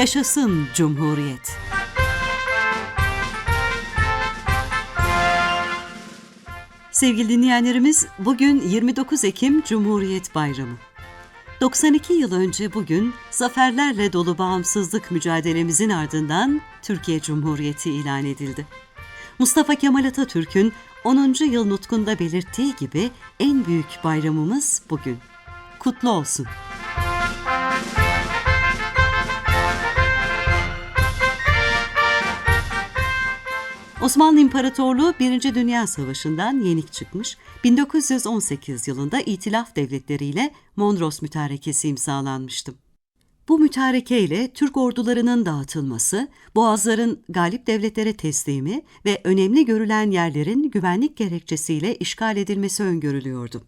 Yaşasın Cumhuriyet. Sevgili dinleyenlerimiz, bugün 29 Ekim Cumhuriyet Bayramı. 92 yıl önce bugün zaferlerle dolu bağımsızlık mücadelemizin ardından Türkiye Cumhuriyeti ilan edildi. Mustafa Kemal Atatürk'ün 10. yıl nutkunda belirttiği gibi en büyük bayramımız bugün. Kutlu olsun. Osmanlı İmparatorluğu 1. Dünya Savaşı'ndan yenik çıkmış, 1918 yılında İtilaf devletleriyle Mondros Mütarekesi imzalanmıştı. Bu mütareke ile Türk ordularının dağıtılması, boğazların galip devletlere teslimi ve önemli görülen yerlerin güvenlik gerekçesiyle işgal edilmesi öngörülüyordu.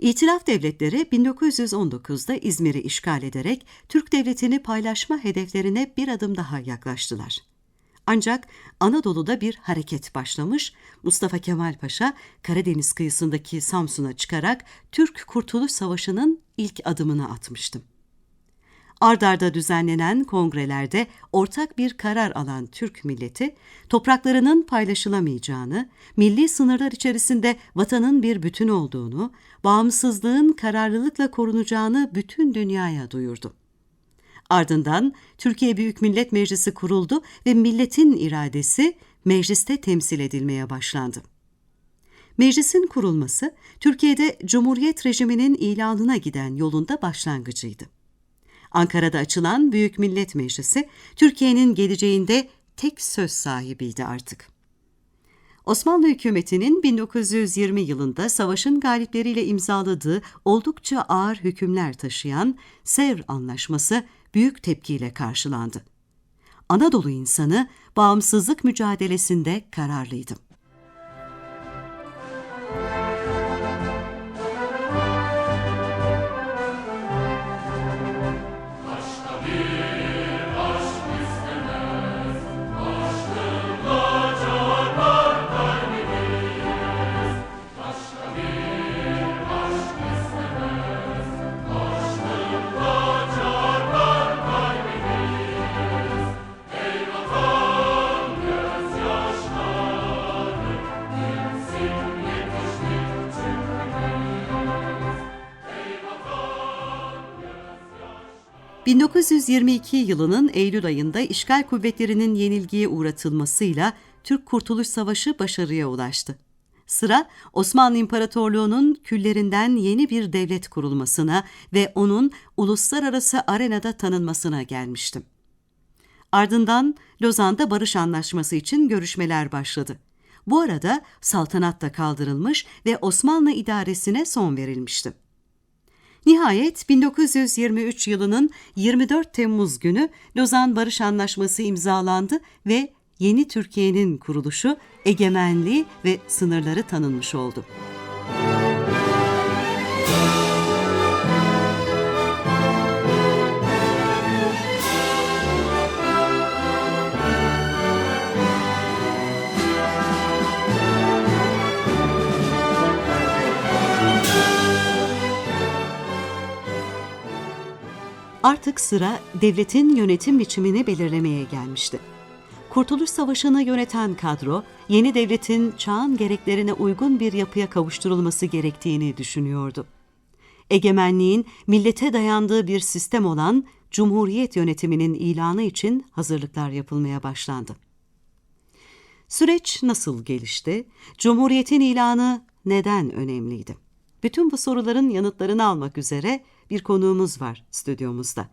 İtilaf devletleri 1919'da İzmir'i işgal ederek Türk devletini paylaşma hedeflerine bir adım daha yaklaştılar. Ancak Anadolu'da bir hareket başlamış, Mustafa Kemal Paşa Karadeniz kıyısındaki Samsun'a çıkarak Türk Kurtuluş Savaşı'nın ilk adımını atmıştı. Ardarda düzenlenen kongrelerde ortak bir karar alan Türk milleti, topraklarının paylaşılamayacağını, milli sınırlar içerisinde vatanın bir bütün olduğunu, bağımsızlığın kararlılıkla korunacağını bütün dünyaya duyurdu. Ardından Türkiye Büyük Millet Meclisi kuruldu ve milletin iradesi mecliste temsil edilmeye başlandı. Meclisin kurulması Türkiye'de Cumhuriyet rejiminin ilanına giden yolunda başlangıcıydı. Ankara'da açılan Büyük Millet Meclisi Türkiye'nin geleceğinde tek söz sahibiydi artık. Osmanlı hükümetinin 1920 yılında savaşın galipleriyle imzaladığı oldukça ağır hükümler taşıyan Sevr Anlaşması büyük tepkiyle karşılandı. Anadolu insanı bağımsızlık mücadelesinde kararlıydı. ...1922 yılının Eylül ayında işgal kuvvetlerinin yenilgiye uğratılmasıyla Türk Kurtuluş Savaşı başarıya ulaştı. Sıra Osmanlı İmparatorluğu'nun küllerinden yeni bir devlet kurulmasına ve onun uluslararası arenada tanınmasına gelmişti. Ardından Lozan'da barış anlaşması için görüşmeler başladı. Bu arada saltanat da kaldırılmış ve Osmanlı idaresine son verilmişti. Nihayet 1923 yılının 24 Temmuz günü Lozan Barış Anlaşması imzalandı ve yeni Türkiye'nin kuruluşu, egemenliği ve sınırları tanınmış oldu. Artık sıra devletin yönetim biçimini belirlemeye gelmişti. Kurtuluş Savaşı'nı yöneten kadro, yeni devletin çağın gereklerine uygun bir yapıya kavuşturulması gerektiğini düşünüyordu. Egemenliğin millete dayandığı bir sistem olan Cumhuriyet yönetiminin ilanı için hazırlıklar yapılmaya başlandı. Süreç nasıl gelişti? Cumhuriyetin ilanı neden önemliydi? Bütün bu soruların yanıtlarını almak üzere bir konuğumuz var stüdyomuzda.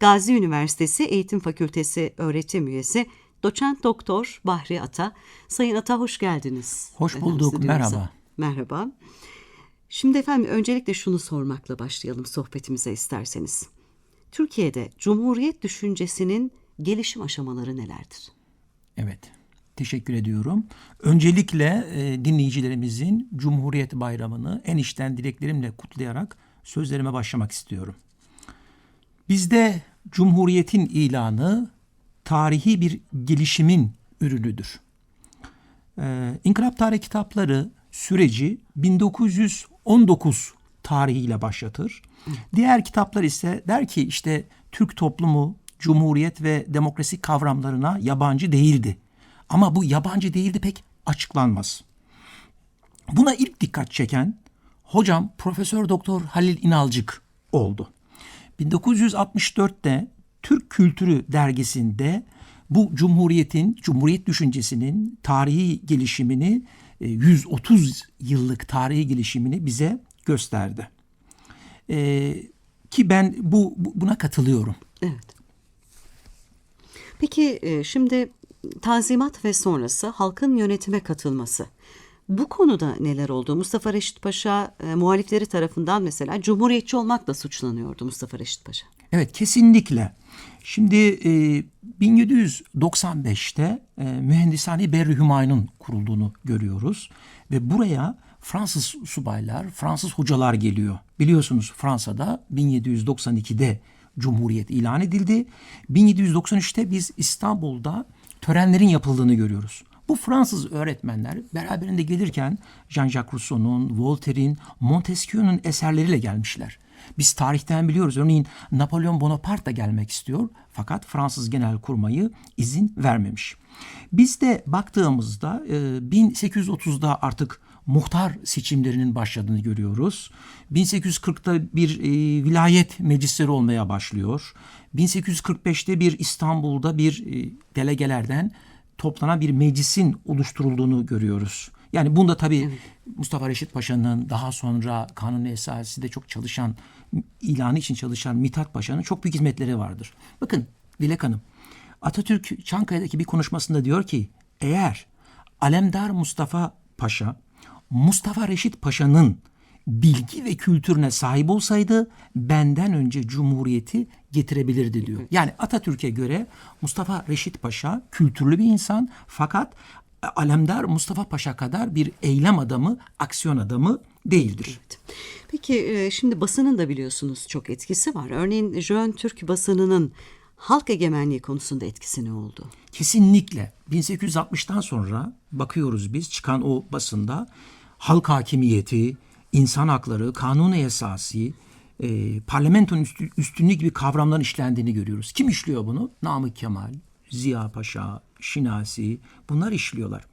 Gazi Üniversitesi Eğitim Fakültesi öğretim üyesi Doçent Doktor Bahri Ata. Sayın Ata hoş geldiniz. Hoş bulduk. Efendim, merhaba. Merhaba. Şimdi efendim öncelikle şunu sormakla başlayalım sohbetimize isterseniz. Türkiye'de Cumhuriyet düşüncesinin gelişim aşamaları nelerdir? Evet. Teşekkür ediyorum. Öncelikle e, dinleyicilerimizin Cumhuriyet Bayramı'nı en içten dileklerimle kutlayarak sözlerime başlamak istiyorum. Bizde Cumhuriyet'in ilanı tarihi bir gelişimin ürünüdür. Ee, İnkılap Tarih kitapları süreci 1919 tarihiyle başlatır. Diğer kitaplar ise der ki işte Türk toplumu cumhuriyet ve demokrasi kavramlarına yabancı değildi. Ama bu yabancı değildi pek açıklanmaz. Buna ilk dikkat çeken hocam Profesör Doktor Halil İnalcık oldu. 1964'te Türk Kültürü dergisinde bu cumhuriyetin, cumhuriyet düşüncesinin tarihi gelişimini, e, 130 yıllık tarihi gelişimini bize gösterdi. E, ki ben bu bu- buna katılıyorum. Evet. Peki e, şimdi Tanzimat ve sonrası halkın yönetime katılması. Bu konuda neler oldu? Mustafa Reşit Paşa e, muhalifleri tarafından mesela cumhuriyetçi olmakla suçlanıyordu Mustafa Reşit Paşa. Evet kesinlikle. Şimdi e, 1795'te e, Mühendishane Berri Hümayun'un kurulduğunu görüyoruz. Ve buraya Fransız subaylar, Fransız hocalar geliyor. Biliyorsunuz Fransa'da 1792'de Cumhuriyet ilan edildi. 1793'te biz İstanbul'da törenlerin yapıldığını görüyoruz. Bu Fransız öğretmenler beraberinde gelirken Jean-Jacques Rousseau'nun, Voltaire'in, Montesquieu'nun eserleriyle gelmişler. Biz tarihten biliyoruz. Örneğin Napolyon Bonaparte da gelmek istiyor. Fakat Fransız Genelkurmayı izin vermemiş. Biz de baktığımızda e, 1830'da artık muhtar seçimlerinin başladığını görüyoruz. 1840'ta bir e, vilayet meclisleri olmaya başlıyor. 1845'te bir İstanbul'da bir e, delegelerden toplanan bir meclisin oluşturulduğunu görüyoruz. Yani bunda tabii Mustafa Reşit Paşa'nın daha sonra Kanuni Esası'da çok çalışan, ilanı için çalışan Mithat Paşa'nın çok büyük hizmetleri vardır. Bakın Dilek Hanım, Atatürk Çankaya'daki bir konuşmasında diyor ki eğer Alemdar Mustafa Paşa, Mustafa Reşit Paşa'nın bilgi ve kültürüne sahip olsaydı benden önce cumhuriyeti getirebilirdi diyor. Yani Atatürk'e göre Mustafa Reşit Paşa kültürlü bir insan fakat Alemdar Mustafa Paşa kadar bir eylem adamı, aksiyon adamı değildir. Peki e, şimdi basının da biliyorsunuz çok etkisi var. Örneğin Jön Türk basınının halk egemenliği konusunda etkisi ne oldu? Kesinlikle 1860'tan sonra bakıyoruz biz çıkan o basında halk hakimiyeti, insan hakları, kanun esası, e, parlamentonun üstü, üstünlüğü gibi kavramların işlendiğini görüyoruz. Kim işliyor bunu? Namık Kemal, Ziya Paşa, Şinasi bunlar işliyorlar.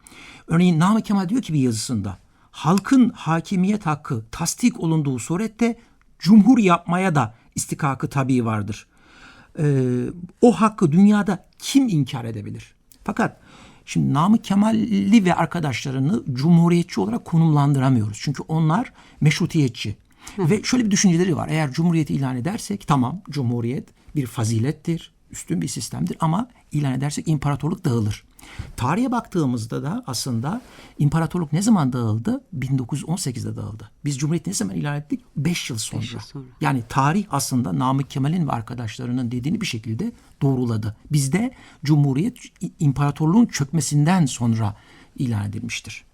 Örneğin Namık Kemal diyor ki bir yazısında halkın hakimiyet hakkı tasdik olunduğu surette cumhur yapmaya da istikakı tabii vardır. Ee, o hakkı dünyada kim inkar edebilir? Fakat şimdi Namık Kemalli ve arkadaşlarını cumhuriyetçi olarak konumlandıramıyoruz. Çünkü onlar meşrutiyetçi. Ve şöyle bir düşünceleri var. Eğer cumhuriyeti ilan edersek tamam cumhuriyet bir fazilettir, üstün bir sistemdir ama ilan edersek imparatorluk dağılır. Tarihe baktığımızda da aslında imparatorluk ne zaman dağıldı? 1918'de dağıldı. Biz cumhuriyeti ne zaman ilan ettik? 5 yıl sonra. yıl sonra. Yani tarih aslında Namık Kemal'in ve arkadaşlarının dediğini bir şekilde doğruladı. Bizde Cumhuriyet imparatorluğun çökmesinden sonra ilan edilmiştir.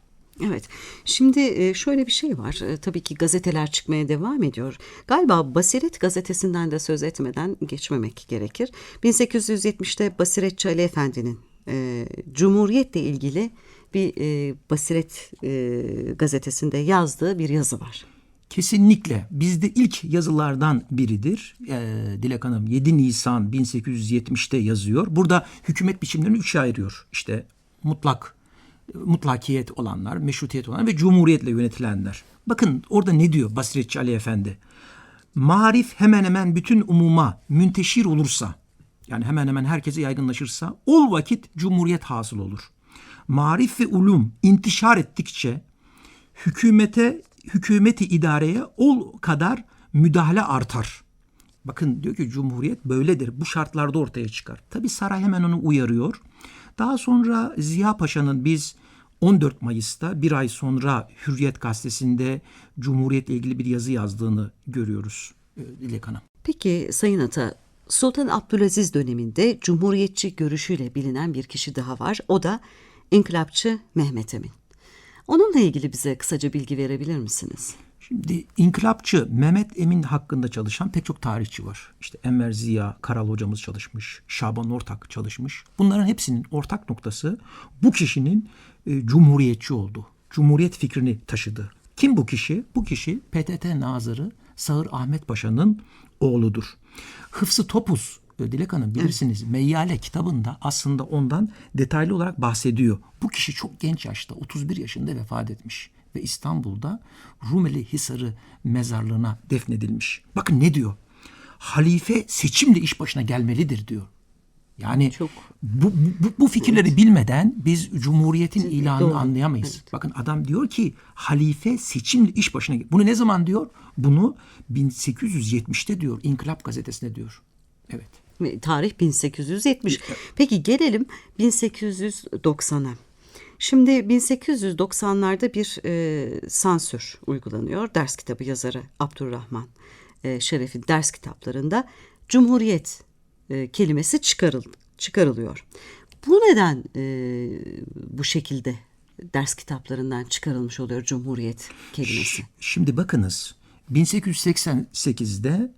Evet. Şimdi e, şöyle bir şey var. E, Tabii ki gazeteler çıkmaya devam ediyor. Galiba Basiret gazetesinden de söz etmeden geçmemek gerekir. 1870'te Basiretçi Ali Efendi'nin e, Cumhuriyet'le ilgili bir e, Basiret e, gazetesinde yazdığı bir yazı var. Kesinlikle bizde ilk yazılardan biridir. Ee, Dilek Hanım 7 Nisan 1870'te yazıyor. Burada hükümet biçimlerini üçe ayırıyor. İşte mutlak mutlakiyet olanlar, meşrutiyet olanlar ve cumhuriyetle yönetilenler. Bakın orada ne diyor Basiretçi Ali Efendi? Marif hemen hemen bütün umuma münteşir olursa, yani hemen hemen herkese yaygınlaşırsa, ol vakit cumhuriyet hasıl olur. Marif ve ulum intişar ettikçe hükümete hükümeti idareye ol kadar müdahale artar. Bakın diyor ki Cumhuriyet böyledir. Bu şartlarda ortaya çıkar. Tabi saray hemen onu uyarıyor. Daha sonra Ziya Paşa'nın biz 14 Mayıs'ta bir ay sonra Hürriyet gazetesinde Cumhuriyet'le ilgili bir yazı yazdığını görüyoruz e, Dilek Hanım. Peki Sayın Ata, Sultan Abdülaziz döneminde Cumhuriyetçi görüşüyle bilinen bir kişi daha var. O da İnkılapçı Mehmet Emin. Onunla ilgili bize kısaca bilgi verebilir misiniz? Şimdi inkılapçı Mehmet Emin hakkında çalışan pek çok tarihçi var. İşte Enver Ziya Karal hocamız çalışmış, Şaban Ortak çalışmış. Bunların hepsinin ortak noktası bu kişinin e, cumhuriyetçi oldu. Cumhuriyet fikrini taşıdı. Kim bu kişi? Bu kişi PTT Nazırı Sağır Ahmet Paşa'nın oğludur. Hıfzı Topuz e, Dilek Hanım bilirsiniz Meyyale kitabında aslında ondan detaylı olarak bahsediyor. Bu kişi çok genç yaşta 31 yaşında vefat etmiş ve İstanbul'da Rumeli Hisarı mezarlığına defnedilmiş. Bakın ne diyor? Halife seçimle iş başına gelmelidir diyor. Yani Çok. bu, bu, bu fikirleri bilmeden biz Cumhuriyet'in ilanını Doğru. anlayamayız. Bakın adam diyor ki halife seçimle iş başına Bunu ne zaman diyor? Bunu 1870'te diyor İnkılap gazetesinde diyor. Evet. Tarih 1870. Peki gelelim 1890'a. Şimdi 1890'larda bir e, sansür uygulanıyor. Ders kitabı yazarı Abdurrahman e, Şeref'in ders kitaplarında Cumhuriyet e, kelimesi çıkarıl, çıkarılıyor. Bu neden e, bu şekilde ders kitaplarından çıkarılmış oluyor Cumhuriyet kelimesi? Şimdi bakınız 1888'de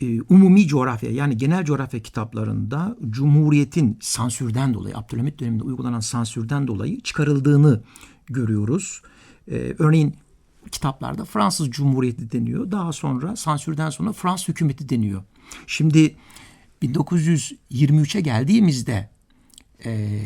e, umumi coğrafya yani genel coğrafya kitaplarında Cumhuriyet'in sansürden dolayı Abdülhamit döneminde uygulanan sansürden dolayı çıkarıldığını görüyoruz. E, örneğin kitaplarda Fransız Cumhuriyeti deniyor. Daha sonra sansürden sonra Fransız hükümeti deniyor. Şimdi 1923'e geldiğimizde e,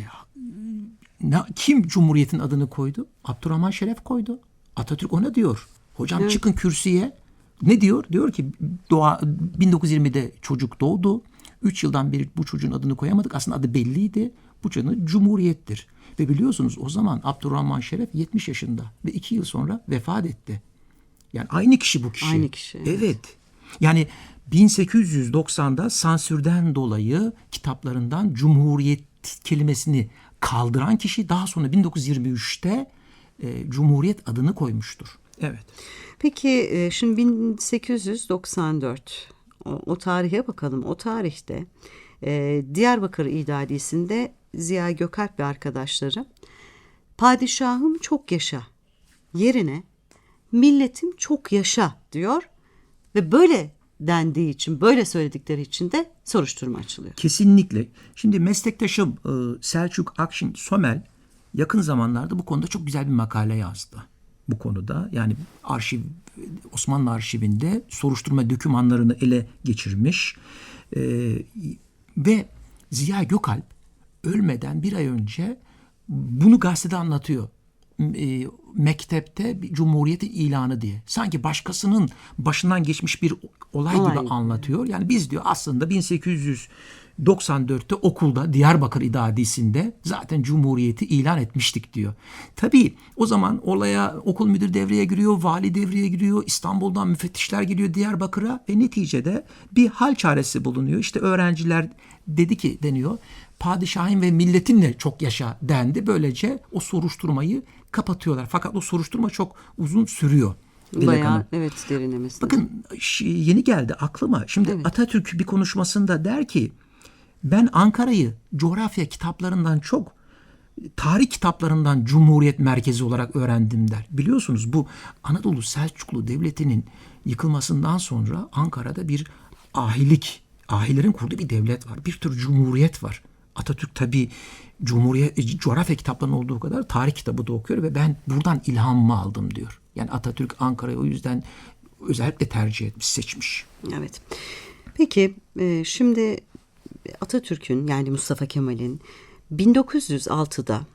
na- kim Cumhuriyet'in adını koydu? Abdurrahman Şeref koydu. Atatürk ona diyor. Hocam çıkın kürsüye. Ne diyor? Diyor ki doğa 1920'de çocuk doğdu. 3 yıldan beri bu çocuğun adını koyamadık. Aslında adı belliydi. Bu çocuğun Cumhuriyet'tir. Ve biliyorsunuz o zaman Abdurrahman Şeref 70 yaşında ve 2 yıl sonra vefat etti. Yani aynı kişi bu kişi. Aynı kişi, evet. Evet. Yani 1890'da sansürden dolayı kitaplarından Cumhuriyet kelimesini kaldıran kişi daha sonra 1923'te e, Cumhuriyet adını koymuştur. Evet. Peki e, şimdi 1894 o, o tarihe bakalım. O tarihte e, Diyarbakır İdadisi'nde Ziya Gökalp ve arkadaşları padişahım çok yaşa yerine milletim çok yaşa diyor ve böyle dendiği için böyle söyledikleri için de soruşturma açılıyor. Kesinlikle. Şimdi meslektaşım e, Selçuk Akşin Somel yakın zamanlarda bu konuda çok güzel bir makale yazdı. Bu konuda yani arşiv Osmanlı arşivinde soruşturma dokümanlarını ele geçirmiş E, ve Ziya Gökalp ölmeden bir ay önce bunu gazetede anlatıyor. E, mektepte bir cumhuriyetin ilanı diye. Sanki başkasının başından geçmiş bir olay, Olay gibi gibi. anlatıyor. Yani biz diyor aslında 1894'te okulda Diyarbakır İdadisi'nde zaten Cumhuriyeti ilan etmiştik diyor. Tabii o zaman olaya okul müdür devreye giriyor, vali devreye giriyor, İstanbul'dan müfettişler geliyor Diyarbakır'a ve neticede bir hal çaresi bulunuyor. İşte öğrenciler dedi ki deniyor padişahın ve milletinle çok yaşa dendi. Böylece o soruşturmayı kapatıyorlar. Fakat o soruşturma çok uzun sürüyor. Dilek Hanım. Bayağı evet derinlemesine. Bakın yeni geldi aklıma. Şimdi Atatürk bir konuşmasında der ki ben Ankara'yı coğrafya kitaplarından çok tarih kitaplarından Cumhuriyet merkezi olarak öğrendim der. Biliyorsunuz bu Anadolu Selçuklu Devleti'nin yıkılmasından sonra Ankara'da bir ahilik, ahilerin kurduğu bir devlet var. Bir tür cumhuriyet var. Atatürk tabi Cumhuriyet, coğrafya kitaplarının olduğu kadar tarih kitabı da okuyor ve ben buradan ilhamımı aldım diyor. Yani Atatürk Ankara'yı o yüzden özellikle tercih etmiş, seçmiş. Evet. Peki e, şimdi Atatürk'ün yani Mustafa Kemal'in 1906'da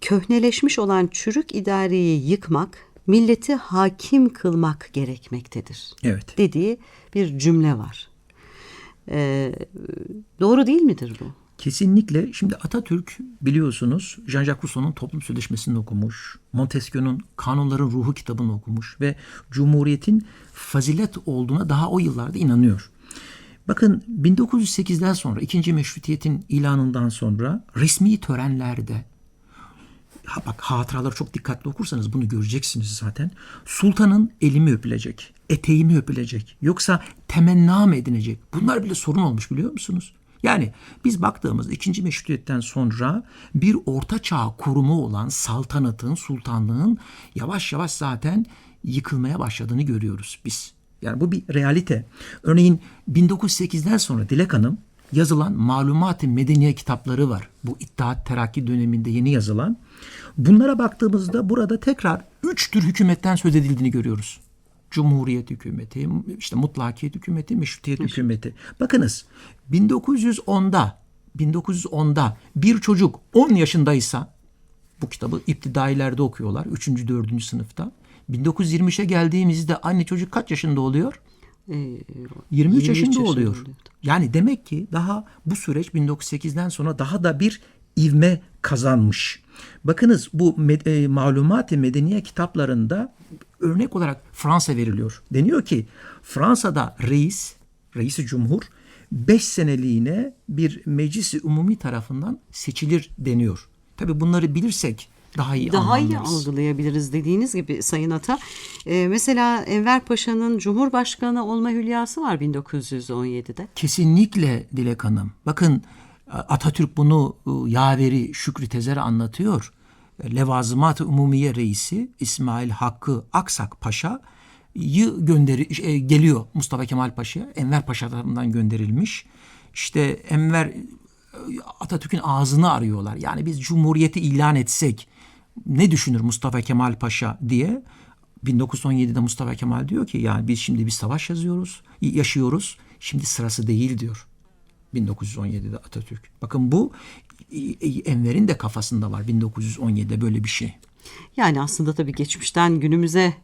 köhneleşmiş olan çürük idareyi yıkmak, milleti hakim kılmak gerekmektedir. Evet. Dediği bir cümle var. E, doğru değil midir bu? Kesinlikle. Şimdi Atatürk biliyorsunuz Jean-Jacques Rousseau'nun Toplum Sözleşmesi'ni okumuş. Montesquieu'nun Kanunların Ruhu kitabını okumuş ve Cumhuriyet'in fazilet olduğuna daha o yıllarda inanıyor. Bakın 1908'den sonra ikinci meşrutiyetin ilanından sonra resmi törenlerde ha bak hatıraları çok dikkatli okursanız bunu göreceksiniz zaten. Sultanın elimi öpülecek, eteğimi öpülecek, yoksa temenna mı edinecek? Bunlar bile sorun olmuş biliyor musunuz? Yani biz baktığımızda ikinci meşrutiyetten sonra bir orta çağ kurumu olan saltanatın, sultanlığın yavaş yavaş zaten yıkılmaya başladığını görüyoruz biz. Yani bu bir realite. Örneğin 1908'den sonra Dilek Hanım yazılan malumat-ı medeniye kitapları var. Bu İttihat Terakki döneminde yeni yazılan. Bunlara baktığımızda burada tekrar üç tür hükümetten söz edildiğini görüyoruz. Cumhuriyet hükümeti, işte mutlakiyet hükümeti, meşrutiyet hükümeti. Bakınız 1910'da 1910'da bir çocuk 10 yaşındaysa bu kitabı iptidailerde okuyorlar. 3. 4. sınıfta. 1923'e geldiğimizde anne çocuk kaç yaşında oluyor? Ee, 23, yaşında, yaşında oluyor. oluyor. Yani demek ki daha bu süreç 1908'den sonra daha da bir ivme kazanmış. Bakınız bu med- e, malumat-ı medeniye kitaplarında örnek olarak Fransa veriliyor. Deniyor ki Fransa'da reis, reisi cumhur 5 seneliğine bir meclisi umumi tarafından seçilir deniyor. Tabi bunları bilirsek daha iyi daha iyi algılayabiliriz dediğiniz gibi Sayın Ata. Ee, mesela Enver Paşa'nın Cumhurbaşkanı olma hülyası var 1917'de. Kesinlikle Dilek Hanım. Bakın Atatürk bunu e, yaveri Şükrü Tezer'e anlatıyor. Levazımat-ı Umumiye Reisi İsmail Hakkı Aksak Paşa gönderi e, geliyor Mustafa Kemal Paşa'ya. Enver Paşa tarafından gönderilmiş. İşte Enver e, Atatürk'ün ağzını arıyorlar. Yani biz cumhuriyeti ilan etsek ne düşünür Mustafa Kemal Paşa diye 1917'de Mustafa Kemal diyor ki yani biz şimdi bir savaş yazıyoruz, yaşıyoruz. Şimdi sırası değil diyor. 1917'de Atatürk. Bakın bu Enver'in de kafasında var 1917'de böyle bir şey. Yani aslında tabii geçmişten günümüze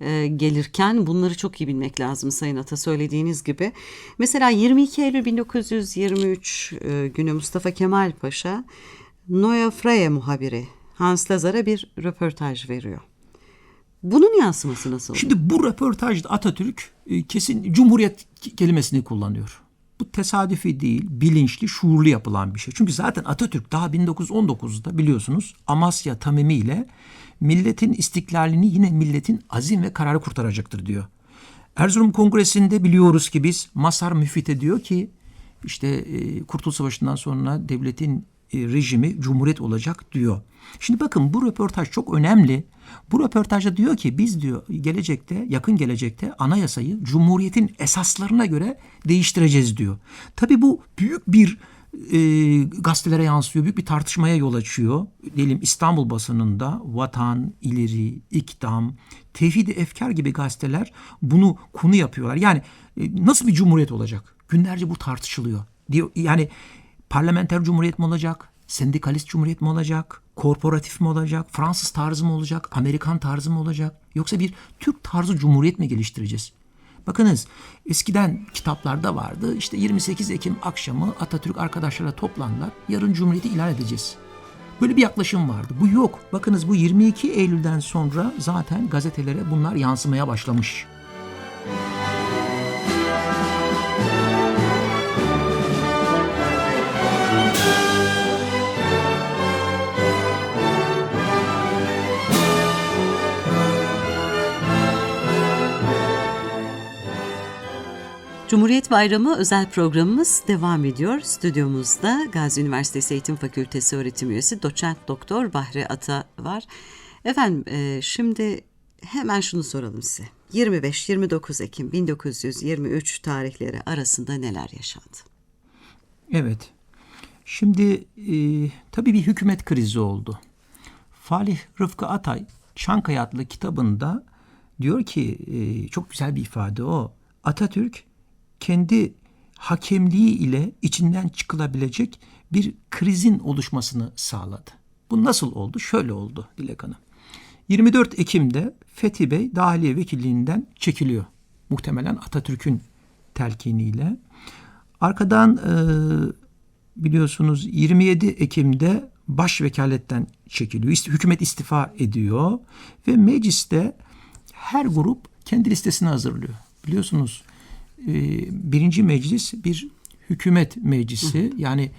e, gelirken bunları çok iyi bilmek lazım Sayın Ata söylediğiniz gibi. Mesela 22 Eylül 1923 e, günü Mustafa Kemal Paşa Neue Freie muhabiri Hans Lazar'a bir röportaj veriyor. Bunun yansıması nasıl? Şimdi bu röportajda Atatürk e, kesin cumhuriyet kelimesini kullanıyor. Bu tesadüfi değil, bilinçli, şuurlu yapılan bir şey. Çünkü zaten Atatürk daha 1919'da biliyorsunuz Amasya Tamimi ile milletin istiklalini yine milletin azim ve kararı kurtaracaktır diyor. Erzurum Kongresi'nde biliyoruz ki biz Masar Müfit'e diyor ki işte e, Kurtuluş Savaşı'ndan sonra devletin rejimi cumhuriyet olacak diyor. Şimdi bakın bu röportaj çok önemli. Bu röportajda diyor ki biz diyor gelecekte yakın gelecekte anayasayı cumhuriyetin esaslarına göre değiştireceğiz diyor. Tabii bu büyük bir e, gazetelere yansıyor. Büyük bir tartışmaya yol açıyor. Diyelim İstanbul basınında Vatan, İleri, İktam, Tevhid-i Efkar gibi gazeteler bunu konu yapıyorlar. Yani e, nasıl bir cumhuriyet olacak? Günlerce bu tartışılıyor. Diyor yani parlamenter cumhuriyet mi olacak? Sendikalist cumhuriyet mi olacak? Korporatif mi olacak? Fransız tarzı mı olacak? Amerikan tarzı mı olacak? Yoksa bir Türk tarzı cumhuriyet mi geliştireceğiz? Bakınız eskiden kitaplarda vardı. İşte 28 Ekim akşamı Atatürk arkadaşlarla toplandılar. Yarın cumhuriyeti ilan edeceğiz. Böyle bir yaklaşım vardı. Bu yok. Bakınız bu 22 Eylül'den sonra zaten gazetelere bunlar yansımaya başlamış. Cumhuriyet Bayramı özel programımız devam ediyor. Stüdyomuzda Gazi Üniversitesi Eğitim Fakültesi öğretim üyesi doçent doktor Bahri Ata var. Efendim e, şimdi hemen şunu soralım size. 25-29 Ekim 1923 tarihleri arasında neler yaşandı? Evet. Şimdi e, tabii bir hükümet krizi oldu. Falih Rıfkı Atay Çankaya adlı kitabında diyor ki e, çok güzel bir ifade o. Atatürk kendi hakemliği ile içinden çıkılabilecek bir krizin oluşmasını sağladı. Bu nasıl oldu? Şöyle oldu Dilek Hanım. 24 Ekim'de Fethi Bey Dahiliye Vekilliğinden çekiliyor. Muhtemelen Atatürk'ün telkiniyle. Arkadan e, biliyorsunuz 27 Ekim'de baş vekaletten çekiliyor. Hükümet istifa ediyor ve mecliste her grup kendi listesini hazırlıyor. Biliyorsunuz birinci meclis bir hükümet meclisi. Yani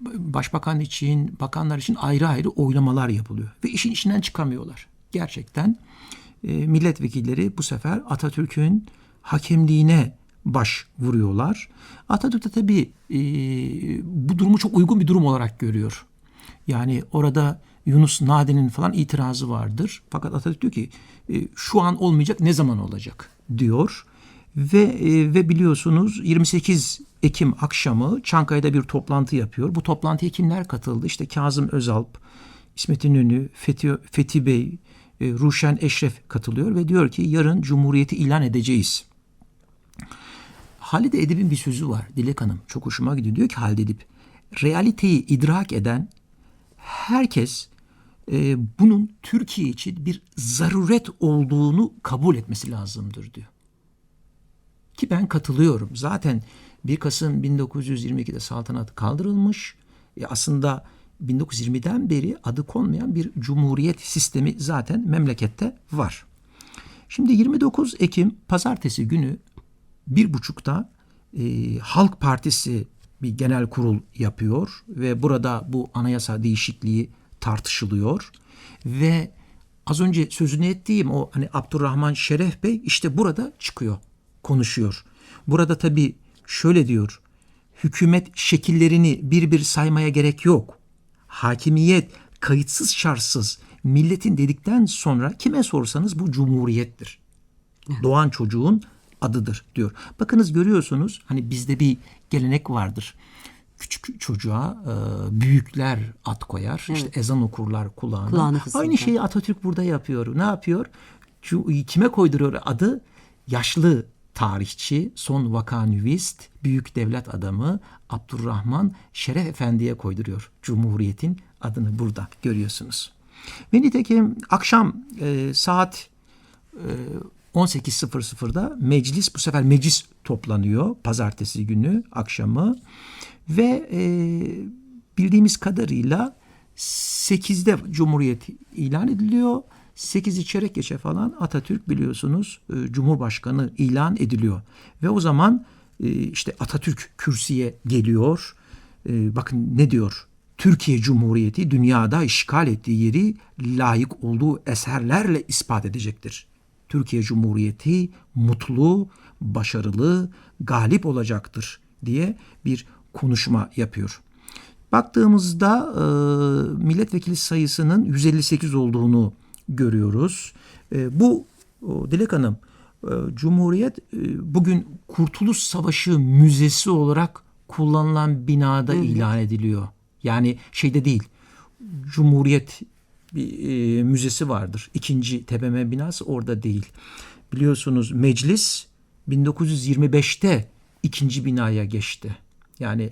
başbakan için, bakanlar için ayrı ayrı oylamalar yapılıyor. Ve işin içinden çıkamıyorlar. Gerçekten milletvekilleri bu sefer Atatürk'ün hakemliğine baş vuruyorlar. Atatürk de tabii e, bu durumu çok uygun bir durum olarak görüyor. Yani orada Yunus Nadi'nin falan itirazı vardır. Fakat Atatürk diyor ki e, şu an olmayacak ne zaman olacak diyor. Ve e, ve biliyorsunuz 28 Ekim akşamı Çankaya'da bir toplantı yapıyor. Bu toplantıya kimler katıldı? İşte Kazım Özalp, İsmet İnönü, Fethi, Fethi Bey, e, Ruşen Eşref katılıyor ve diyor ki yarın Cumhuriyeti ilan edeceğiz. Halide Edip'in bir sözü var Dilek Hanım. Çok hoşuma gidiyor. Diyor ki Halide Edip realiteyi idrak eden herkes e, bunun Türkiye için bir zaruret olduğunu kabul etmesi lazımdır diyor. Ki ben katılıyorum. Zaten 1 Kasım 1922'de saltanat kaldırılmış. E aslında 1920'den beri adı konmayan bir cumhuriyet sistemi zaten memlekette var. Şimdi 29 Ekim pazartesi günü bir buçukta e, Halk Partisi bir genel kurul yapıyor ve burada bu anayasa değişikliği tartışılıyor ve az önce sözünü ettiğim o hani Abdurrahman Şeref Bey işte burada çıkıyor, konuşuyor. Burada tabii şöyle diyor. Hükümet şekillerini bir bir saymaya gerek yok. Hakimiyet kayıtsız şartsız milletin dedikten sonra kime sorsanız bu cumhuriyettir. Doğan çocuğun adıdır diyor. Bakınız görüyorsunuz hani bizde bir gelenek vardır. Küçük çocuğa e, büyükler ad koyar. İşte ezan okurlar kulağına. Fısıldar. Aynı şeyi Atatürk burada yapıyor. Ne yapıyor? Kime koyduruyor adı? Yaşlı tarihçi, son vakanüvist, büyük devlet adamı Abdurrahman Şeref Efendi'ye koyduruyor. Cumhuriyet'in adını burada görüyorsunuz. Ve nitekim akşam e, saat 18.00'da meclis bu sefer meclis toplanıyor pazartesi günü akşamı ve e, bildiğimiz kadarıyla 8'de Cumhuriyet ilan ediliyor. 8'i çeyrek geçe falan Atatürk biliyorsunuz e, Cumhurbaşkanı ilan ediliyor. Ve o zaman e, işte Atatürk kürsüye geliyor. E, bakın ne diyor? Türkiye Cumhuriyeti dünyada işgal ettiği yeri layık olduğu eserlerle ispat edecektir. Türkiye Cumhuriyeti mutlu, başarılı, galip olacaktır diye bir konuşma yapıyor. Baktığımızda e, milletvekili sayısının 158 olduğunu görüyoruz. E, bu Dilek Hanım, e, Cumhuriyet e, bugün Kurtuluş Savaşı Müzesi olarak kullanılan binada ilan ediliyor. Yani şeyde değil, Cumhuriyet bir müzesi vardır. İkinci TBMM binası orada değil. Biliyorsunuz meclis 1925'te ikinci binaya geçti. Yani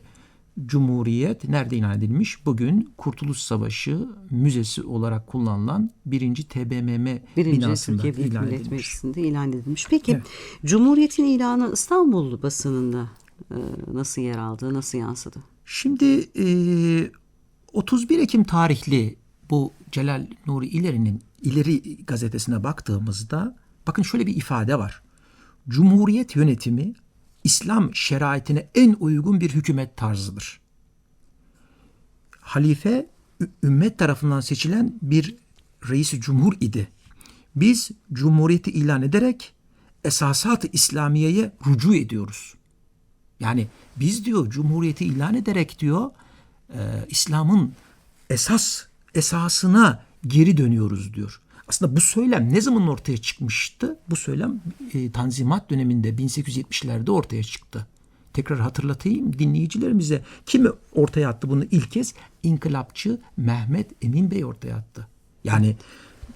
Cumhuriyet nerede ilan edilmiş? Bugün Kurtuluş Savaşı Müzesi olarak kullanılan birinci TBMM Birinci binasında Türkiye Büyük ilan Millet edilmiş. Meclisi'nde ilan edilmiş. Peki Evet. Cumhuriyet'in ilanı İstanbul basınında e, nasıl yer aldı, nasıl yansıdı? Şimdi e, 31 Ekim tarihli bu Celal Nuri İleri'nin İleri gazetesine baktığımızda bakın şöyle bir ifade var. Cumhuriyet yönetimi İslam şeraitine en uygun bir hükümet tarzıdır. Halife ümmet tarafından seçilen bir reisi cumhur idi. Biz cumhuriyeti ilan ederek esasat-ı İslamiye'ye rücu ediyoruz. Yani biz diyor cumhuriyeti ilan ederek diyor e, İslam'ın esas esasına geri dönüyoruz diyor. Aslında bu söylem ne zaman ortaya çıkmıştı? Bu söylem e, Tanzimat döneminde 1870'lerde ortaya çıktı. Tekrar hatırlatayım dinleyicilerimize. Kimi ortaya attı bunu ilk kez? İnkılapçı Mehmet Emin Bey ortaya attı. Yani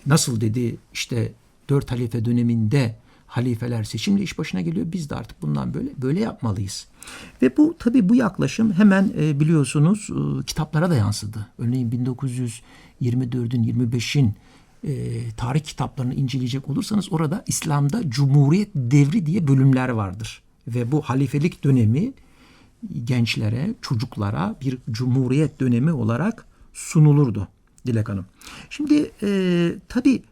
nasıl dedi işte dört halife döneminde halifeler seçimle iş başına geliyor. Biz de artık bundan böyle böyle yapmalıyız. Ve bu tabii bu yaklaşım hemen e, biliyorsunuz e, kitaplara da yansıdı. Örneğin 1924'ün 25'in e, tarih kitaplarını inceleyecek olursanız orada İslam'da Cumhuriyet devri diye bölümler vardır. Ve bu halifelik dönemi gençlere, çocuklara bir cumhuriyet dönemi olarak sunulurdu Dilek Hanım. Şimdi e, tabii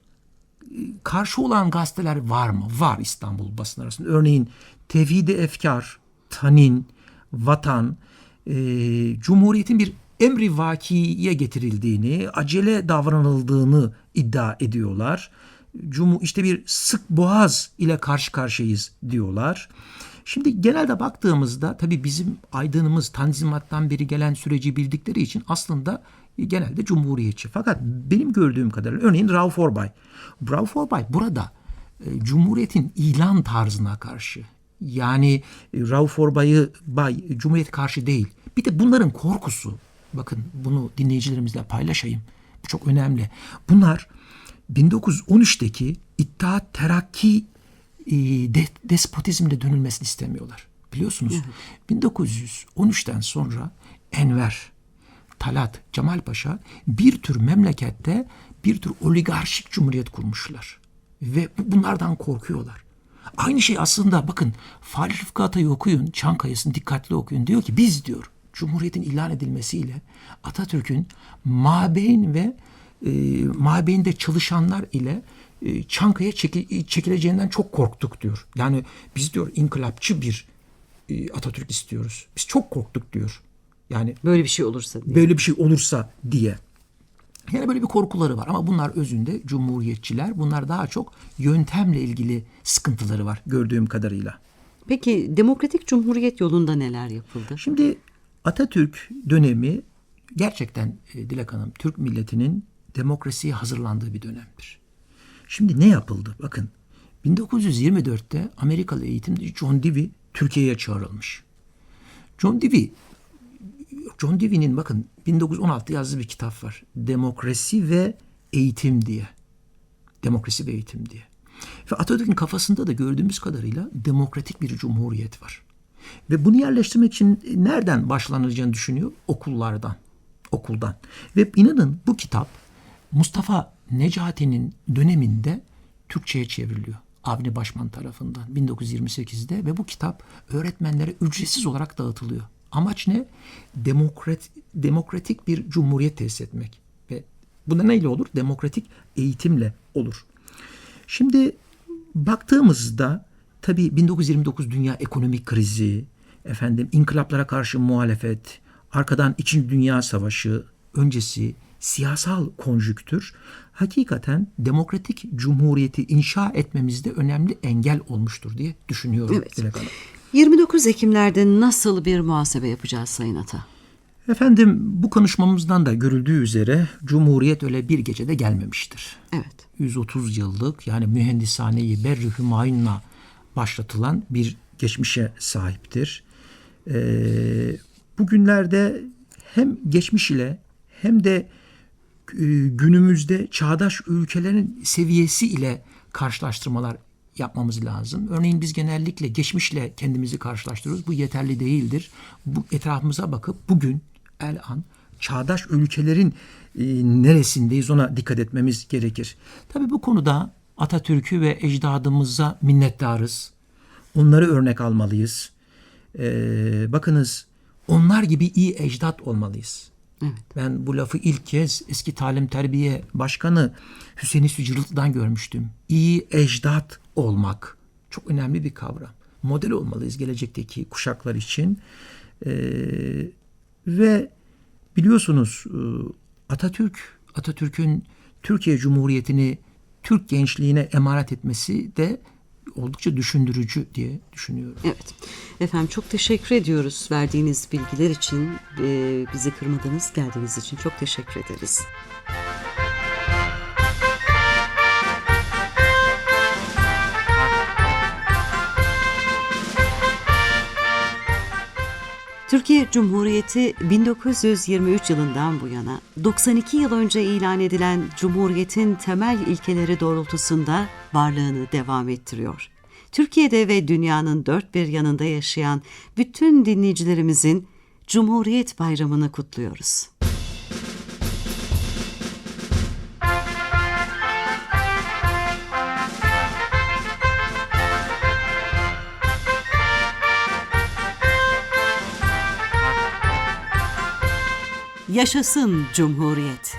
karşı olan gazeteler var mı? Var İstanbul basın arasında. Örneğin Tevhid-i Efkar, Tanin, Vatan, e, Cumhuriyet'in bir emri vakiye getirildiğini, acele davranıldığını iddia ediyorlar. Cumu işte bir sık boğaz ile karşı karşıyayız diyorlar. Şimdi genelde baktığımızda tabii bizim aydınımız Tanzimat'tan beri gelen süreci bildikleri için aslında genelde cumhuriyetçi. Fakat benim gördüğüm kadarıyla örneğin Rauf Orbay. Rauf Orbay burada e, Cumhuriyet'in ilan tarzına karşı yani Rauf Orbay'ı bay Cumhuriyet karşı değil. Bir de bunların korkusu. Bakın bunu dinleyicilerimizle paylaşayım. Bu çok önemli. Bunlar 1913'teki İttihat Terakki e, de, despotizmle dönülmesini istemiyorlar. Biliyorsunuz 1913'ten sonra Enver, Talat, Cemal Paşa bir tür memlekette bir tür oligarşik cumhuriyet kurmuşlar. Ve bu- bunlardan korkuyorlar. Aynı şey aslında bakın Fahri Rıfkı Atay'ı okuyun, Çankaya'sını dikkatli okuyun. Diyor ki biz diyor Cumhuriyet'in ilan edilmesiyle Atatürk'ün mabeyn ve e, mabeyinde çalışanlar ile e, Çankaya çeki- çekileceğinden çok korktuk diyor. Yani biz diyor inkılapçı bir e, Atatürk istiyoruz. Biz çok korktuk diyor. Yani Böyle bir şey olursa diye. böyle bir şey olursa diye. Yani böyle bir korkuları var ama bunlar özünde cumhuriyetçiler. Bunlar daha çok yöntemle ilgili sıkıntıları var gördüğüm kadarıyla. Peki demokratik cumhuriyet yolunda neler yapıldı? Şimdi Atatürk dönemi gerçekten e, Dilek Hanım Türk milletinin demokrasiye hazırlandığı bir dönemdir. Şimdi ne yapıldı? Bakın 1924'te Amerikalı eğitimci John Dewey Türkiye'ye çağrılmış. John Dewey John Dewey'nin bakın 1916 yazdığı bir kitap var. Demokrasi ve eğitim diye. Demokrasi ve eğitim diye. Ve Atatürk'ün kafasında da gördüğümüz kadarıyla demokratik bir cumhuriyet var. Ve bunu yerleştirmek için nereden başlanacağını düşünüyor? Okullardan. Okuldan. Ve inanın bu kitap Mustafa Necati'nin döneminde Türkçe'ye çevriliyor. Avni Başman tarafından 1928'de ve bu kitap öğretmenlere ücretsiz olarak dağıtılıyor. Amaç ne? Demokrat, demokratik bir cumhuriyet tesis etmek. Ve bu da neyle olur? Demokratik eğitimle olur. Şimdi baktığımızda tabii 1929 dünya ekonomik krizi, efendim inkılaplara karşı muhalefet, arkadan İkinci Dünya Savaşı öncesi siyasal konjüktür hakikaten demokratik cumhuriyeti inşa etmemizde önemli engel olmuştur diye düşünüyorum. Evet. Dilek Hanım. 29 Ekim'lerde nasıl bir muhasebe yapacağız Sayın Ata? Efendim bu konuşmamızdan da görüldüğü üzere Cumhuriyet öyle bir gecede gelmemiştir. Evet. 130 yıllık yani mühendishaneyi Berri Hümayun'la başlatılan bir geçmişe sahiptir. Ee, bugünlerde hem geçmiş ile hem de e, günümüzde çağdaş ülkelerin seviyesi ile karşılaştırmalar yapmamız lazım. Örneğin biz genellikle geçmişle kendimizi karşılaştırıyoruz. Bu yeterli değildir. Bu etrafımıza bakıp bugün el an çağdaş ülkelerin e, neresindeyiz ona dikkat etmemiz gerekir. Tabii bu konuda Atatürk'ü ve ecdadımıza minnettarız. Onları örnek almalıyız. Ee, bakınız onlar gibi iyi ecdat olmalıyız. Evet. Ben bu lafı ilk kez eski Talim Terbiye Başkanı Hüseyin Sücürlü'den görmüştüm. İyi ecdat olmak çok önemli bir kavram. Model olmalıyız gelecekteki kuşaklar için. Ee, ve biliyorsunuz e, Atatürk, Atatürk'ün Türkiye Cumhuriyeti'ni Türk gençliğine emanet etmesi de oldukça düşündürücü diye düşünüyorum. Evet. Efendim çok teşekkür ediyoruz verdiğiniz bilgiler için. e, bizi kırmadınız, geldiğiniz için çok teşekkür ederiz. Türkiye Cumhuriyeti 1923 yılından bu yana 92 yıl önce ilan edilen Cumhuriyet'in temel ilkeleri doğrultusunda varlığını devam ettiriyor. Türkiye'de ve dünyanın dört bir yanında yaşayan bütün dinleyicilerimizin Cumhuriyet Bayramı'nı kutluyoruz. Yaşasın Cumhuriyet.